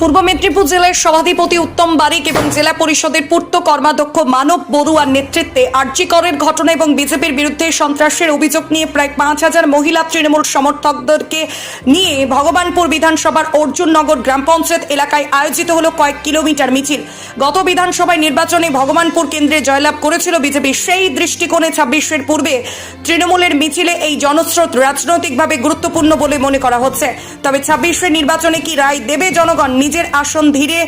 পূর্ব মেদিনীপুর জেলার সভাধিপতি উত্তম বারিক এবং জেলা পরিষদের পূর্ত কর্মাধ্যক্ষ মানব বড়ুয়ার নেতৃত্বে আর্যিকরের ঘটনা এবং বিজেপির বিরুদ্ধে সন্ত্রাসের অভিযোগ নিয়ে প্রায় পাঁচ হাজার মহিলা তৃণমূল সমর্থকদেরকে নিয়ে ভগবানপুর বিধানসভার অর্জুননগর গ্রাম পঞ্চায়েত এলাকায় আয়োজিত হলো কয়েক কিলোমিটার মিছিল। গত বিধানসভায় নির্বাচনে ভগবানপুর কেন্দ্রে জয়লাভ করেছিল বিজেপি। সেই দৃষ্টিকোণে ছাব্বিশের পূর্বে তৃণমূলের মিছিলে এই জনস্রোত রাজনৈতিকভাবে গুরুত্বপূর্ণ বলে মনে করা হচ্ছে। তবে ছাব্বিশের নির্বাচনে কি রায় দেবে জনগণ নিজের আসন ধীরে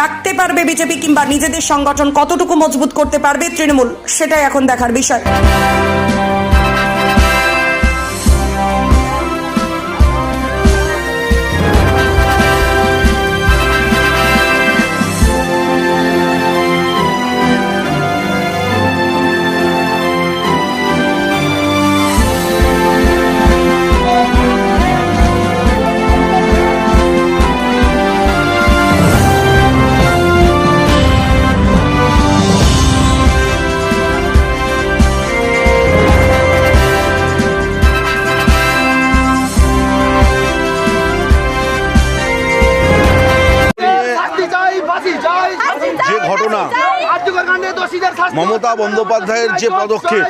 রাখতে পারবে বিজেপি কিংবা নিজেদের সংগঠন কতটুকু মজবুত করতে পারবে তৃণমূল, সেটাই এখন দেখার বিষয়। মমতা বন্দ্যোপাধ্যায়ের যে পদক্ষেপ।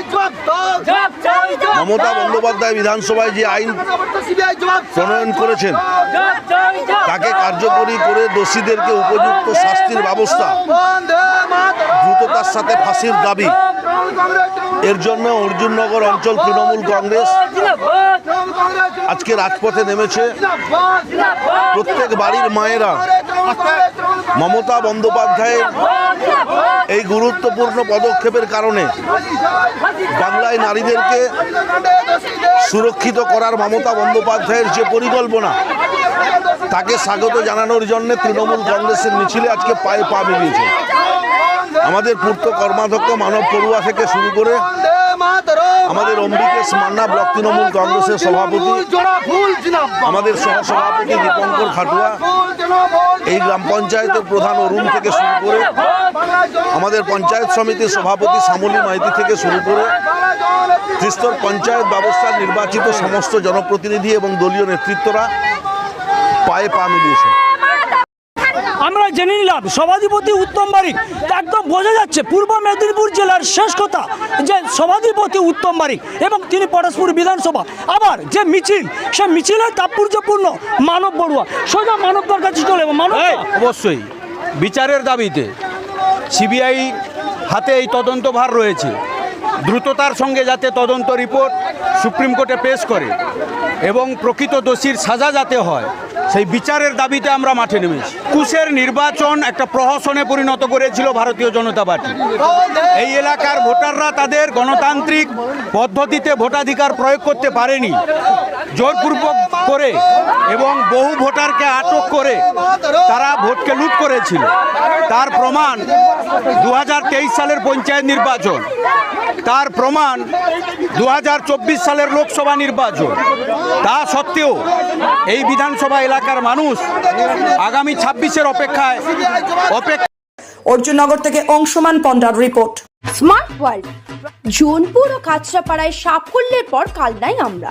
মমতা বন্দ্যোপাধ্যায় বিধানসভায় যে আইন। প্রণয়ন করেছেন তাকে কার্যকরী করে দোষীদেরকে উপযুক্ত শাস্তির ব্যবস্থা। দ্রুততার সাথে ফাঁসির দাবি। এর জন্য অর্জুননগর অঞ্চল তৃণমূল কংগ্রেস আজকে রাজপথে নেমেছে। প্রত্যেক বাড়ির মায়েরা মমতা বন্দ্যোপাধ্যায়ের এই গুরুত্বপূর্ণ পদক্ষেপের কারণে বাংলায় নারীদেরকে সুরক্ষিত করার মমতা বন্দ্যোপাধ্যায়ের যে পরিকল্পনা, তাকে স্বাগত জানানোর জন্য তৃণমূল কংগ্রেসের মিছিলে আজকে পায়ে পা মিলিয়েছে আমাদের পূর্ত কর্মাধ্যক্ষ মানব পড়ুয়া থেকে শুরু করে। আমাদের অম্বিকেশ মান্না ব্লক তৃণমূল কংগ্রেসের সভাপতি। আমাদের সহসভাপতি দীপঙ্কর খাটুয়া এই গ্রাম পঞ্চায়েতের প্রধান অরুণ থেকে শুরু করে আমাদের পঞ্চায়েত সমিতির সভাপতি শ্যামলী মাইতি থেকে শুরু করে ত্রিস্তর পঞ্চায়েত ব্যবস্থার নির্বাচিত সমস্ত জনপ্রতিনিধি এবং দলীয় নেতৃত্বরা পায়ে পা মিলিয়েছে আমরা জেনে নিলাম সভাধিপতি উত্তম বারিক। তা একদম বোঝা যাচ্ছে পূর্ব মেদিনীপুর জেলার শেষ কথা যে সভাধিপতি উত্তম বারিক এবং তিনি পরস্পর বিধানসভা। আবার যে মিছিল সে মিছিলের তাৎপর্যপূর্ণ মানব বড়ুয়া। সোজা মানবদার কাছে চলে মানব অবশ্যই। বিচারের দাবিতে সিবিআই হাতে এই তদন্তভার রয়েছে। দ্রুততার সঙ্গে যাতে তদন্ত রিপোর্ট সুপ্রিম কোর্টে পেশ করে এবং প্রকৃত দোষীর সাজা যাতে হয়, সেই বিচারের দাবিতে আমরা মাঠে নেমেছি। কুশের নির্বাচন একটা প্রহসনে পরিণত করেছিল ভারতীয় জনতা পার্টি। এই এলাকার ভোটাররা তাদের গণতান্ত্রিক পদ্ধতিতে ভোটাধিকার প্রয়োগ করতে পারেনি। জোরপূর্বক করে এবং বহু ভোটারকে আটক করে তারা ভোটকে লুট করেছিল। তার প্রমাণ দু হাজার তেইশ সালের পঞ্চায়েত নির্বাচন। তার প্রমাণ দু হাজার চব্বিশ সালের লোকসভা নির্বাচন। তা সত্ত্বেও এই বিধানসভা এলাকার মানুষ আগামী ছাব্বিশের অপেক্ষায় অপেক্ষা অর্জুননগর থেকে অংশমান পণ্ডার রিপোর্ট। স্মার্ট ওয়ার্ল্ড জোনপুর ও কাঁচরাপাড়ায় সাফল্যের পর কালনাই আমরা।